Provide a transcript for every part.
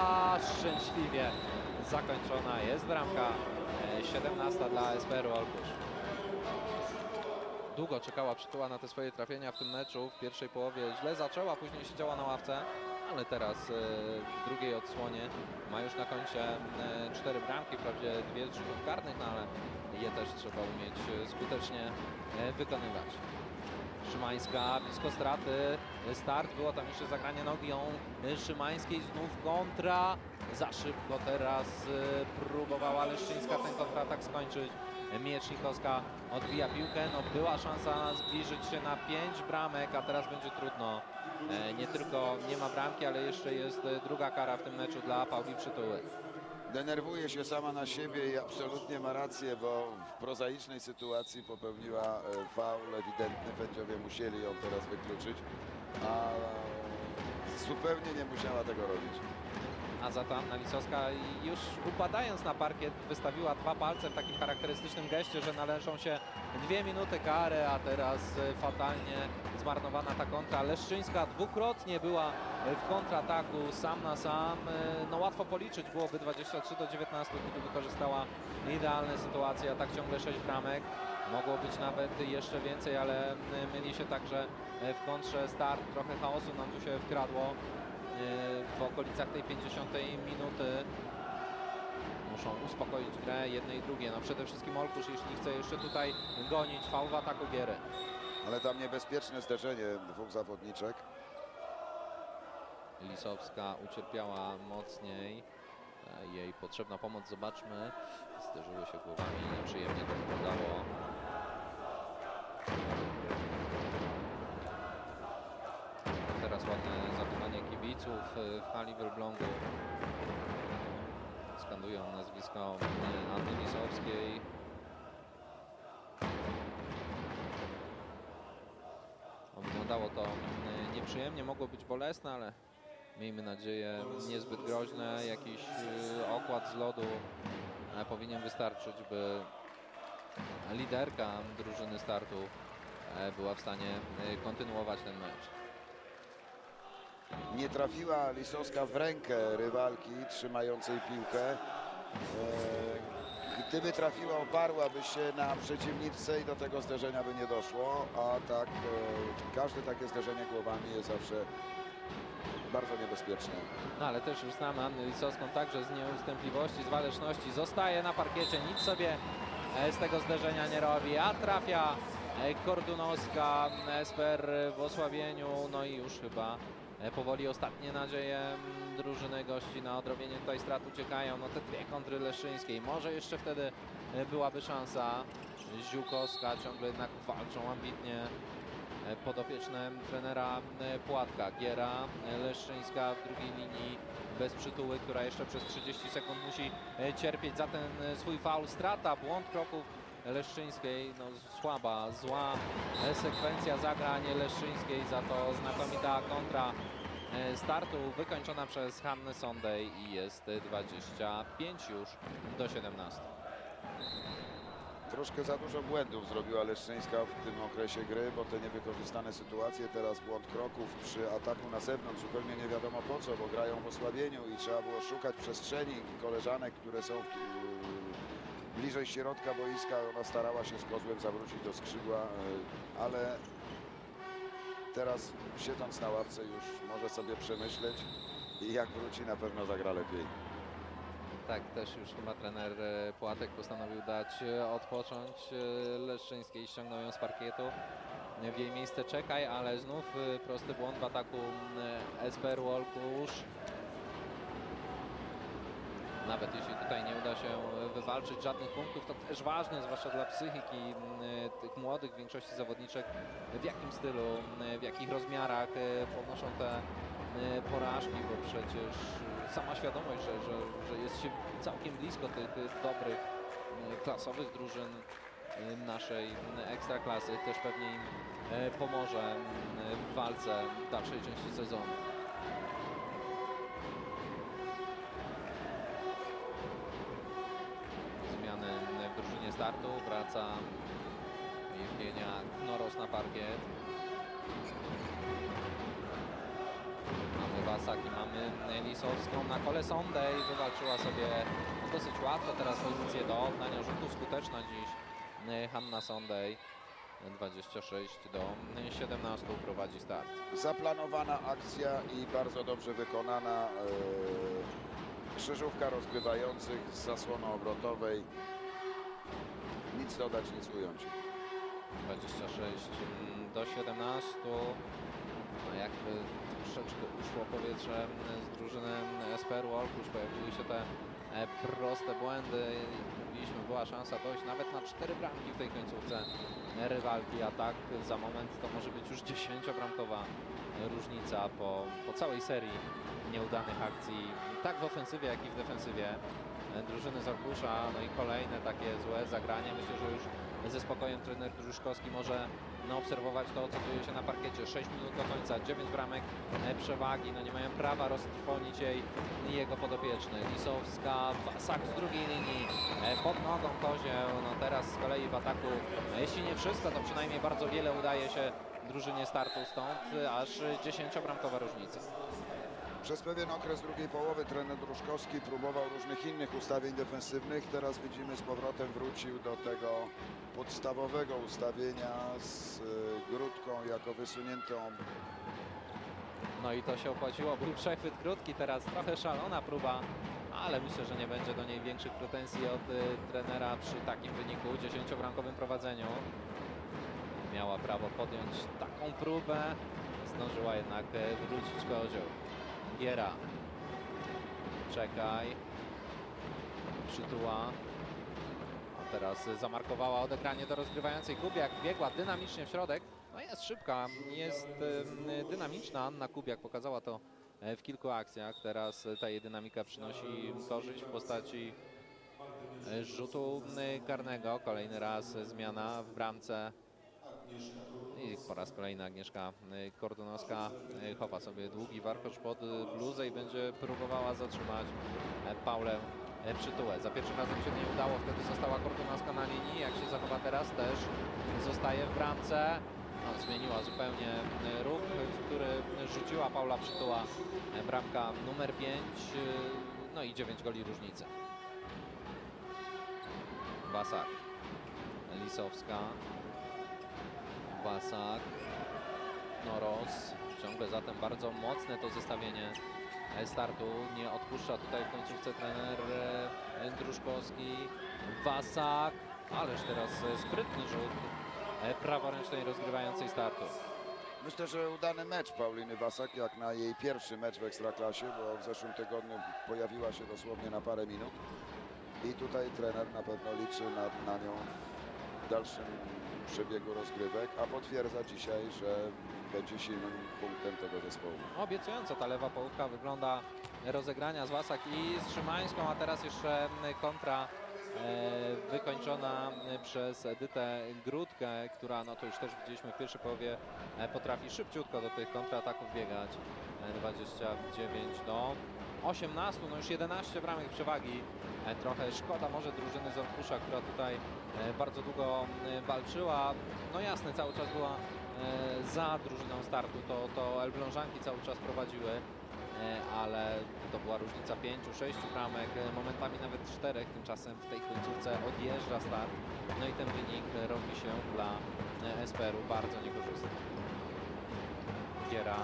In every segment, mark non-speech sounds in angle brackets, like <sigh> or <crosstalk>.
A szczęśliwie zakończona jest bramka. E, 17 dla SPR-u Olkusz. Długo czekała przytuła na te swoje trafienia w tym meczu. W pierwszej połowie źle zaczęła, później siedziała na ławce. Ale teraz e, w drugiej odsłonie ma już na koncie e, cztery bramki, wprawdzie dwie rzutów karnych, no ale je też trzeba umieć e, skutecznie e, wykonywać. Szymańska, blisko straty, start, było tam jeszcze zagranie nogą Szymańskiej, znów kontra, za szybko teraz e, próbowała Leszczyńska ten kontratak skończyć. Miecznikowska odbija piłkę, no była szansa zbliżyć się na pięć bramek, a teraz będzie trudno. E, Nie tylko nie ma bramki, ale jeszcze jest e, druga kara w tym meczu dla Pauli Przytuły. Denerwuje się sama na siebie i absolutnie ma rację, bo w prozaicznej sytuacji popełniła e, faul ewidentny. Sędziowie musieli ją teraz wykluczyć, a zupełnie nie musiała tego robić. A Anna Lisowska już upadając na parkiet wystawiła dwa palce w takim charakterystycznym geście, że należą się dwie minuty kary, a teraz e, fatalnie zmarnowana ta kontra. Leszczyńska dwukrotnie była w kontrataku sam na sam. E, No łatwo policzyć byłoby 23 do 19, gdyby wykorzystała idealne sytuacje, a tak ciągle 6 bramek. Mogło być nawet jeszcze więcej, ale e, myli się także w kontrze start. Trochę chaosu nam tu się wkradło w okolicach tej 50 minuty. Muszą uspokoić grę jedne i drugie. No przede wszystkim Olkusz, jeśli chce jeszcze tutaj gonić faul w ataku Giery. Ale tam niebezpieczne zderzenie dwóch zawodniczek. Lisowska ucierpiała mocniej. E, Jej potrzebna pomoc, zobaczmy. Zderzyły się głowami, nieprzyjemnie to wyglądało. Kibiców e, w hali w Elblągu. Skandują nazwisko Anny Lisowskiej. No, Wyglądało to e, nieprzyjemnie, mogło być bolesne, ale miejmy nadzieję niezbyt groźne. Jakiś e, okład z lodu powinien wystarczyć, by liderka drużyny startu była w stanie kontynuować ten mecz. Nie trafiła Lisowska w rękę rywalki trzymającej piłkę. E, Gdyby trafiła, oparłaby się na przeciwniczce i do tego zderzenia by nie doszło, a tak e, każde takie zderzenie głowami jest zawsze bardzo niebezpieczne. No ale też już znamy Annę Lisowską także z nieustępliwości, z waleczności. Zostaje na parkiecie, nic sobie e, z tego zderzenia nie robi, a trafia Kordunowska, SPR w osłabieniu, no i już chyba powoli ostatnie nadzieje mm, drużyny gości na odrobienie tutaj strat uciekają. No te dwie kontry Leszyńskiej, może jeszcze wtedy e, byłaby szansa. Ziółkowska ciągle jednak walczą ambitnie e, podopieczne trenera e, Płatka. Giera e, Leszczyńska w drugiej linii bez przytuły, która jeszcze przez 30 sekund musi e, cierpieć za ten e, swój faul. Strata, błąd kroków Leszczyńskiej, no słaba, zła sekwencja zagrań Leszczyńskiej, za to znakomita kontra e, startu wykończona przez Hannę Sondej i jest e, 25 już do 17. Troszkę za dużo błędów zrobiła Leszczyńska w tym okresie gry, bo te niewykorzystane sytuacje, teraz błąd kroków przy ataku na zewnątrz, zupełnie nie wiadomo po co, bo grają w osłabieniu i trzeba było szukać przestrzeni koleżanek, które są w, bliżej środka boiska. Ona starała się z kozłem zawrócić do skrzydła, yy, ale teraz siedząc na ławce już może sobie przemyśleć i jak wróci na pewno zagra lepiej. Tak, też już chyba trener e, Płatek postanowił dać e, odpocząć e, Leszczyńskiej, ściągnął ją z parkietu. W jej miejsce czekaj, ale znów e, prosty błąd w ataku e, SPR Wolkusz. Nawet jeśli tutaj nie uda się e, wywalczyć żadnych punktów, to też ważne, zwłaszcza dla psychiki e, tych młodych, większości zawodniczek, w jakim stylu, m, w jakich rozmiarach e, ponoszą te e, porażki, bo przecież e, sama świadomość, że, że, że jest się całkiem blisko tych e, dobrych, e, klasowych drużyn e, naszej ekstraklasy też pewnie im e, pomoże w walce w dalszej części sezonu. Startu, wraca Jewgenia Knoros na parkiet. Mamy Wasa Wasaki. Mamy Lisowską na kole Sondę i wywalczyła sobie dosyć łatwo teraz pozycję do oddania rzutu. Skuteczna dziś Hanna Sondej. 26 do 17 prowadzi start. Zaplanowana akcja i bardzo dobrze wykonana. e, Krzyżówka rozgrywających z zasłoną obrotowej. Nic dodać, nic ująć. 26 mm, do 17. No jakby troszeczkę uszło powietrze z drużyny SPR-u Olkusz. Pojawiły się te e, proste błędy. Mówiliśmy, była szansa dojść nawet na 4 bramki w tej końcówce rywalki, a tak za moment to może być już 10-bramkowa różnica po, po całej serii nieudanych akcji, tak w ofensywie, jak i w defensywie drużyny z Olkusza. No i kolejne takie złe zagranie. Myślę, że już ze spokojem trener Druszkowski może no, obserwować to, co dzieje się na parkiecie. 6 minut do końca, 9 bramek e, przewagi. No nie mają prawa roztrwonić jej jego podopieczny. Lisowska, Wasak z drugiej linii, e, pod nogą Kozieł. No teraz z kolei w ataku, jeśli nie wszystko, to przynajmniej bardzo wiele udaje się drużynie startu stąd, e, aż 10-bramkowa różnica. Przez pewien okres drugiej połowy trener Druszkowski próbował różnych innych ustawień defensywnych. Teraz widzimy z powrotem wrócił do tego podstawowego ustawienia z e, Grudką jako wysuniętą No i to się opłaciło. Był przechwyt krótki, teraz trochę szalona próba, ale myślę, że nie będzie do niej większych pretensji od y, trenera przy takim wyniku, 10-bramkowym prowadzeniu. Miała prawo podjąć taką próbę, zdążyła jednak y, wrócić kozioł. Giera. Czekaj. Przytuła. A teraz zamarkowała odegranie do rozgrywającej Kubiak. Biegła dynamicznie w środek. No jest szybka, jest dynamiczna. Anna Kubiak pokazała to e, w kilku akcjach. Teraz ta jej dynamika przynosi korzyść w postaci e, rzutu karnego. Kolejny raz zmiana w bramce. I po raz kolejny Agnieszka e, Kordonowska e, chowa sobie długi warkocz pod e, bluzę i będzie próbowała zatrzymać e, Paulę e, Przytułę. Za pierwszym razem się nie udało, wtedy została Kordonowska na linii. Jak się zachowa teraz też zostaje w bramce. No, zmieniła zupełnie e, ruch, który rzuciła Paula Przytuła. Bramka numer 5, no i 9 goli różnicy. Wasak, Lisowska, Wasak, Noros. Ciągle zatem bardzo mocne to zestawienie e, startu. Nie odpuszcza tutaj w końcówce trener e, Druszkowski. Wasak, ależ teraz e, sprytny rzut praworęcznej rozgrywającej startu. Myślę, że udany mecz Pauliny Wasak, jak na jej pierwszy mecz w Ekstraklasie, bo w zeszłym tygodniu pojawiła się dosłownie na parę minut. I tutaj trener na pewno liczy na, na nią w dalszym przebiegu rozgrywek, a potwierdza dzisiaj, że będzie silnym punktem tego zespołu. Obiecująco ta lewa połówka wygląda rozegrania z Wasak i z Szymańską, a teraz jeszcze kontra e, wykończona przez Edytę Grudkę, która no to już też widzieliśmy w pierwszej połowie e, potrafi szybciutko do tych kontrataków biegać. E, 29 do 18, no już 11 bramek przewagi. E, Trochę szkoda może drużyny z Orkusza, która tutaj e, bardzo długo e, walczyła. No jasne, cały czas była za drużyną startu, to, to Elblążanki cały czas prowadziły, ale to była różnica 5-6 bramek, momentami nawet 4, tymczasem w tej końcówce odjeżdża start, no i ten wynik robi się dla SPR-u bardzo niekorzystny. Giera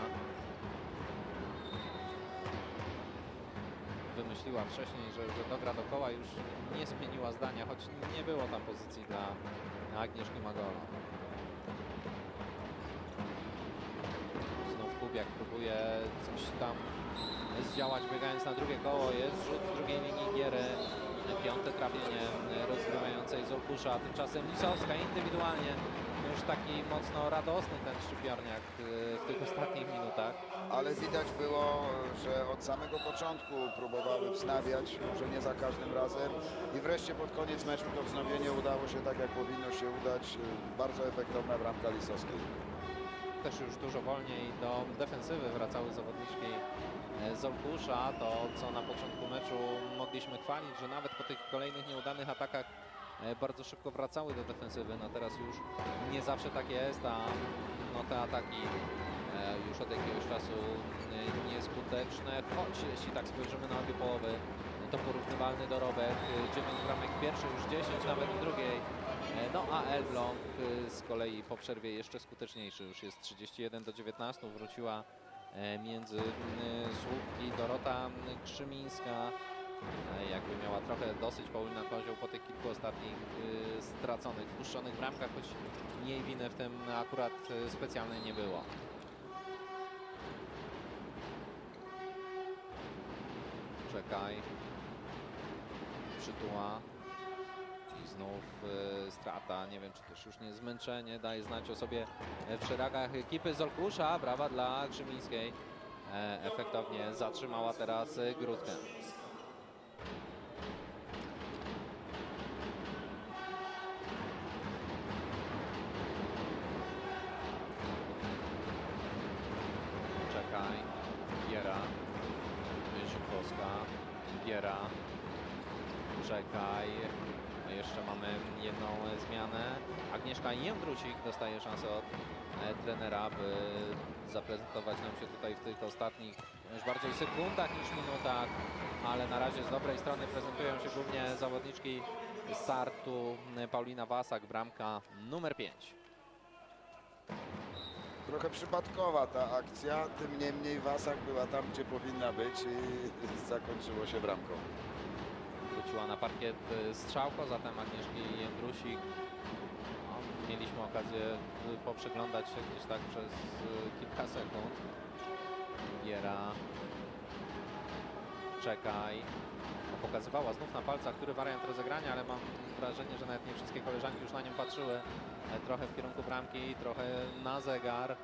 wymyśliła wcześniej, że, że dogra do koła, już nie zmieniła zdania, choć nie było tam pozycji dla Agnieszki Magola. Znów Kubiak próbuje coś tam zdziałać, biegając na drugie koło. Jest rzut z drugiej linii Giery. Piąte trafienie rozgrywającej z Olkusza. Tymczasem Lisowska indywidualnie. Już taki mocno radosny ten szczypiorniak y, w tych ostatnich minutach. Ale widać było, że od samego początku próbowały wznawiać, może nie za każdym razem. I wreszcie pod koniec meczu to wznowienie udało się tak, jak powinno się udać. Bardzo efektowna bramka Lisowskiej. też już dużo wolniej do defensywy wracały zawodniczki e, z Olkusza. To, co na początku meczu mogliśmy chwalić, że nawet po tych kolejnych nieudanych atakach bardzo szybko wracały do defensywy. No teraz już nie zawsze tak jest, a no te ataki e, już od jakiegoś czasu e, nieskuteczne, choć jeśli tak spojrzymy na obie połowy, to porównywalny dorobek, 9 bramek pierwszej, już 10 nawet w drugiej. E, No a Elbląg e, z kolei po przerwie jeszcze skuteczniejszy, już jest 31 do 19, wróciła e, między słupki Dorota Krzymińska. E, Jakby miała trochę dosyć Paulina Kozioł po tych kilku ostatnich e, straconych, wpuszczonych bramkach, choć jej winy w tym akurat e, specjalnej nie było. Czekaj. Przytuła. I znów e, strata. Nie wiem, czy też już nie zmęczenie. Daje znać o sobie w szeregach ekipy Zolkusza. Brawa dla Grzymińskiej. E, efektownie zatrzymała teraz Grudkę. Giera. Szybkowska. Giera. Czekaj. Jeszcze mamy jedną zmianę. Agnieszka Jędrusik dostaje szansę od e, trenera, by zaprezentować nam się tutaj w tych ostatnich już bardziej sekundach niż minutach, ale na razie z dobrej strony prezentują się głównie zawodniczki startu Paulina Wasak, bramka numer 5. Trochę przypadkowa ta akcja, tym niemniej Wasak była tam, gdzie powinna być i zakończyło się bramką. wróciła na parkiet y, Strzałko, zatem Agnieszki Jędrusik. No, mieliśmy okazję y, poprzyglądać się gdzieś tak przez y, kilka sekund. Giera. Czekaj. No, pokazywała znów na palcach, który wariant rozegrania, ale mam wrażenie, że nawet nie wszystkie koleżanki już na nią patrzyły. E, Trochę w kierunku bramki, trochę na zegar. E,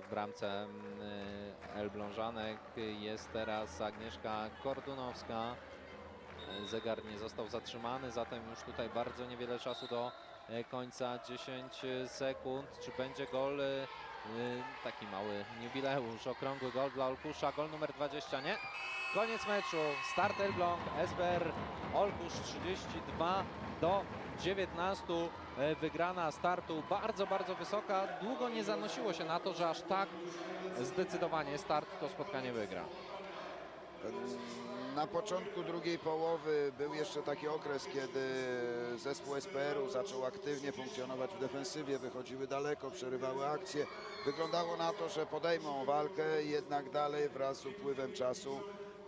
W bramce y, Elblążanek jest teraz Agnieszka Kordunowska. Zegar nie został zatrzymany, zatem już tutaj bardzo niewiele czasu do e, końca. 10 sekund. Czy będzie gol? E, Taki mały jubileusz, okrągły gol dla Olkusza. Gol numer 20, nie? Koniec meczu. Start Elbląg, SBR Olkusz 32 do 19. E, Wygrana startu bardzo, bardzo wysoka. Długo nie zanosiło się na to, że aż tak zdecydowanie start to spotkanie wygra. Na początku drugiej połowy był jeszcze taki okres, kiedy zespół SPR-u zaczął aktywnie funkcjonować w defensywie, wychodziły daleko, przerywały akcje. Wyglądało na to, że podejmą walkę, jednak dalej wraz z upływem czasu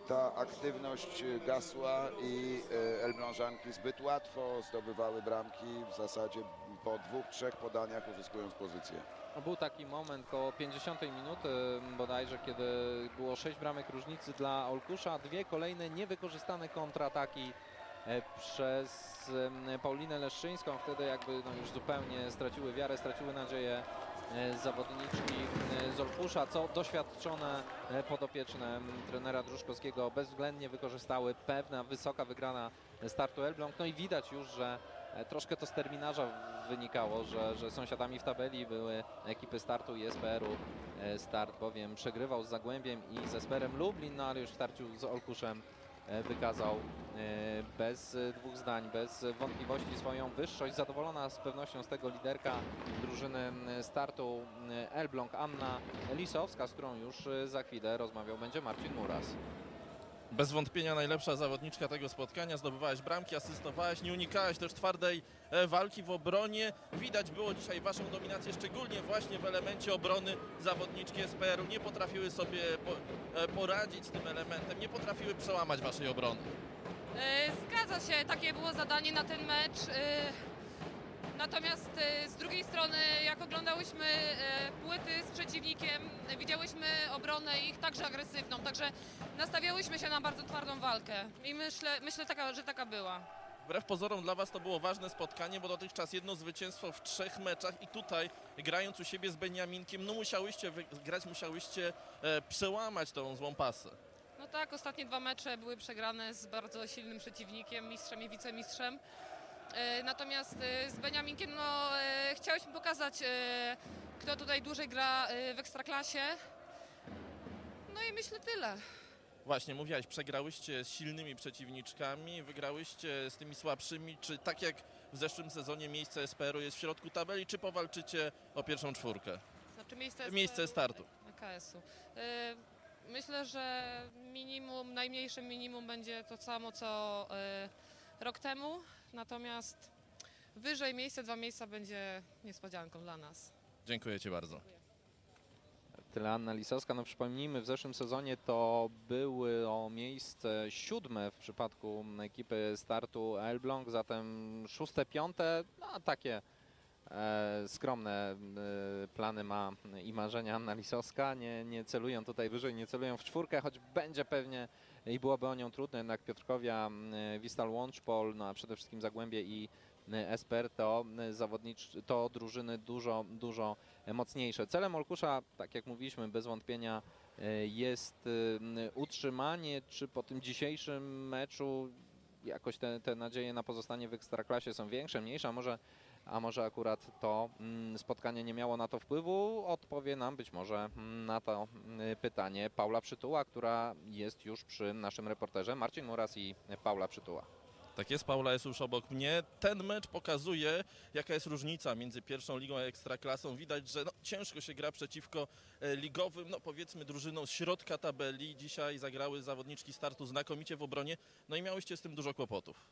ta aktywność gasła i e, Elblążanki zbyt łatwo zdobywały bramki, w zasadzie po dwóch, trzech podaniach uzyskując pozycję. Był taki moment koło 50 minuty bodajże, kiedy było 6 bramek różnicy dla Olkusza, dwie kolejne niewykorzystane kontrataki e, przez Paulinę Leszczyńską. Wtedy jakby no, już zupełnie straciły wiarę, straciły nadzieję e, zawodniczki e, z Olkusza, co doświadczone podopieczne trenera Druszkowskiego bezwzględnie wykorzystały. Pewna wysoka wygrana startu Elbląg. No i widać już, że Troszkę to z terminarza wynikało, że, że sąsiadami w tabeli były ekipy startu i SPR-u. E, Start bowiem przegrywał z Zagłębiem i ze Sperem Lublin, no ale już w starciu z Olkuszem e, wykazał e, bez e, dwóch zdań, bez wątpliwości swoją wyższość. Zadowolona z pewnością z tego liderka drużyny startu Elbląg Anna Lisowska, z którą już e, za chwilę rozmawiał będzie Marcin Muras. Bez wątpienia najlepsza zawodniczka tego spotkania. Zdobywałaś bramki, asystowałaś, nie unikałaś też twardej e, walki w obronie. Widać było dzisiaj waszą dominację, szczególnie właśnie w elemencie obrony zawodniczki SPR-u. Nie potrafiły sobie e, poradzić z tym elementem, nie potrafiły przełamać waszej obrony. E, Zgadza się, takie było zadanie na ten mecz. Natomiast e, z drugiej strony, jak oglądałyśmy e, płyty z przeciwnikiem, widziałyśmy obronę ich także agresywną, także nastawiałyśmy się na bardzo twardą walkę i myślę, myślę taka, że taka była. Wbrew pozorom dla was to było ważne spotkanie, bo dotychczas jedno zwycięstwo w trzech meczach i tutaj grając u siebie z Beniaminkiem, no musiałyście wygrać, musiałyście e, przełamać tą złą pasę. No tak, ostatnie dwa mecze były przegrane z bardzo silnym przeciwnikiem, mistrzem i wicemistrzem. E, Natomiast e, z Beniaminkiem no, e, chciałyśmy pokazać, kto tutaj dłużej gra w ekstraklasie. No i myślę tyle. Właśnie, mówiłaś, przegrałyście z silnymi przeciwniczkami, wygrałyście z tymi słabszymi. Czy tak jak w zeszłym sezonie miejsce SPR-u jest w środku tabeli, czy powalczycie o pierwszą czwórkę? Czy miejsce, Miejsce startu. KS-u. E, Myślę, że minimum, najmniejsze minimum będzie to samo co rok temu, natomiast wyżej miejsce, dwa miejsca będzie niespodzianką dla nas. Dziękuję Ci bardzo. Tyle Anna Lisowska. No przypomnijmy, w zeszłym sezonie to było miejsce siódme w przypadku ekipy startu Elbląg, zatem szóste, piąte, no takie e, skromne e, plany ma i marzenia Anna Lisowska. Nie, nie celują tutaj wyżej, nie celują w czwórkę, choć będzie pewnie i byłoby o nią trudno, jednak Piotrkowia, e, Wistal Łączpol, no a przede wszystkim Zagłębie i e, Esper to e, zawodnicz, to drużyny dużo, dużo mocniejsze. Celem Olkusza, tak jak mówiliśmy, bez wątpienia jest utrzymanie, czy po tym dzisiejszym meczu jakoś te, te nadzieje na pozostanie w Ekstraklasie są większe, mniejsze, może, a może akurat to mm, spotkanie nie miało na to wpływu? Odpowie nam być może mm, na to mm, pytanie Paula Przytuła, która jest już przy naszym reporterze. Marcin Muras i Paula Przytuła. Tak jest, Paula jest już obok mnie. Ten mecz pokazuje, jaka jest różnica między pierwszą ligą a ekstraklasą. Widać, że no, ciężko się gra przeciwko e, ligowym, no powiedzmy drużynom z środka tabeli. Dzisiaj zagrały zawodniczki startu znakomicie w obronie, no i miałyście z tym dużo kłopotów.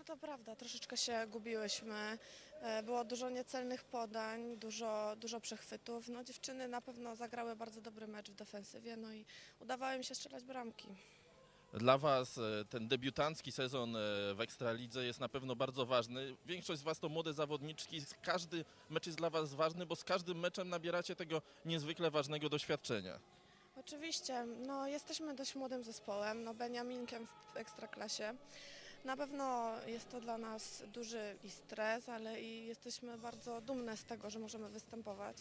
No to prawda, troszeczkę się gubiłyśmy. E, Było dużo niecelnych podań, dużo, dużo przechwytów. No, dziewczyny na pewno zagrały bardzo dobry mecz w defensywie, no i udawało im się strzelać bramki. Dla Was e, ten debiutancki sezon e, w Ekstralidze jest na pewno bardzo ważny. Większość z Was to młode zawodniczki. Każdy mecz jest dla Was ważny, bo z każdym meczem nabieracie tego niezwykle ważnego doświadczenia. Oczywiście, no, jesteśmy dość młodym zespołem, no, Beniaminkiem w Ekstraklasie. Na pewno jest to dla nas duży i stres, ale i jesteśmy bardzo dumne z tego, że możemy występować.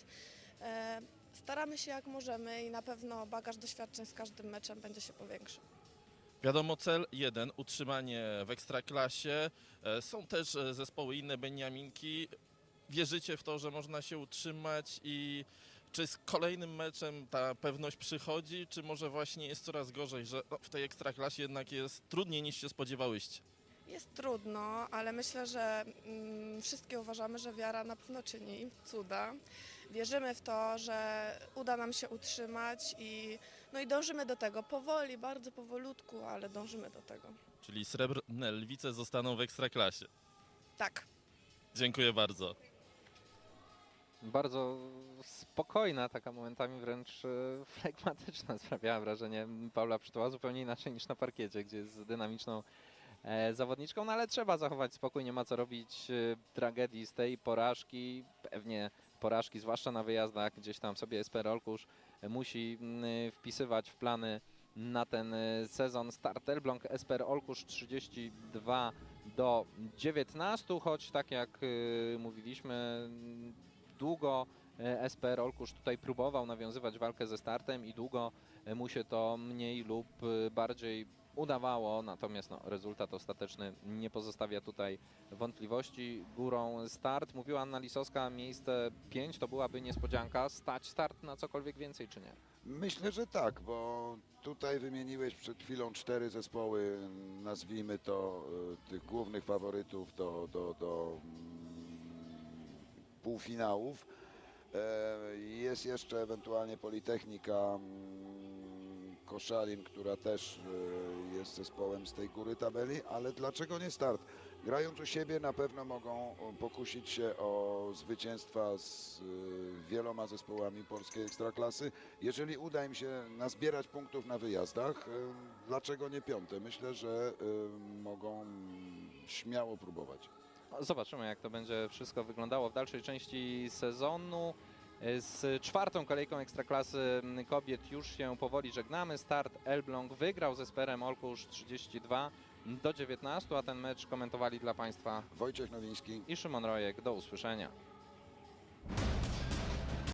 E, Staramy się jak możemy i na pewno bagaż doświadczeń z każdym meczem będzie się powiększał. Wiadomo, cel jeden, utrzymanie w Ekstraklasie. E, Są też e, zespoły inne, Beniaminki. Wierzycie w to, że można się utrzymać i czy z kolejnym meczem ta pewność przychodzi, czy może właśnie jest coraz gorzej, że no, w tej Ekstraklasie jednak jest trudniej niż się spodziewałyście? Jest trudno, ale myślę, że mm, wszystkie uważamy, że wiara na pewno czyni cuda. Wierzymy w to, że uda nam się utrzymać i, no i dążymy do tego. Powoli, bardzo powolutku, ale dążymy do tego. Czyli srebrne lwice zostaną w Ekstraklasie. Tak. Dziękuję bardzo. bardzo spokojna, taka momentami wręcz e, flegmatyczna <laughs> sprawiała wrażenie Paula Przytuła, zupełnie inaczej niż na parkiecie, gdzie jest dynamiczną zawodniczką, no ale trzeba zachować spokój, nie ma co robić e, tragedii z tej porażki, pewnie porażki, zwłaszcza na wyjazdach, gdzieś tam sobie Esper Olkusz e, musi mm, wpisywać w plany na ten e, sezon. Start Elbląg, Esper Olkusz 32 do 19, choć tak jak e, mówiliśmy, mm, długo e, SPR Olkusz tutaj próbował nawiązywać walkę ze startem i długo e, mu się to mniej lub e, bardziej udawało, natomiast no, rezultat ostateczny nie pozostawia tutaj wątpliwości. Górą start, mówiła Anna Lisowska, miejsce 5 to byłaby niespodzianka, stać start na cokolwiek więcej czy nie? Myślę, że tak, bo tutaj wymieniłeś przed chwilą cztery zespoły, nazwijmy to e, tych głównych faworytów do, do, do mm, półfinałów. E, Jest jeszcze ewentualnie Politechnika mm, Koszalin, która też e, jest zespołem z tej góry tabeli, ale dlaczego nie start? Grając u siebie na pewno mogą pokusić się o zwycięstwa z e, wieloma zespołami polskiej ekstraklasy. Jeżeli uda im się nazbierać punktów na wyjazdach, e, dlaczego nie piąte? Myślę, że mogą śmiało próbować. No, Zobaczymy, jak to będzie wszystko wyglądało w dalszej części sezonu. Z czwartą kolejką Ekstraklasy kobiet już się powoli żegnamy. Start Elbląg wygrał z Esperem Olkusz 32 do 19, a ten mecz komentowali dla Państwa Wojciech Nowiński. i Szymon Rojek. Do usłyszenia.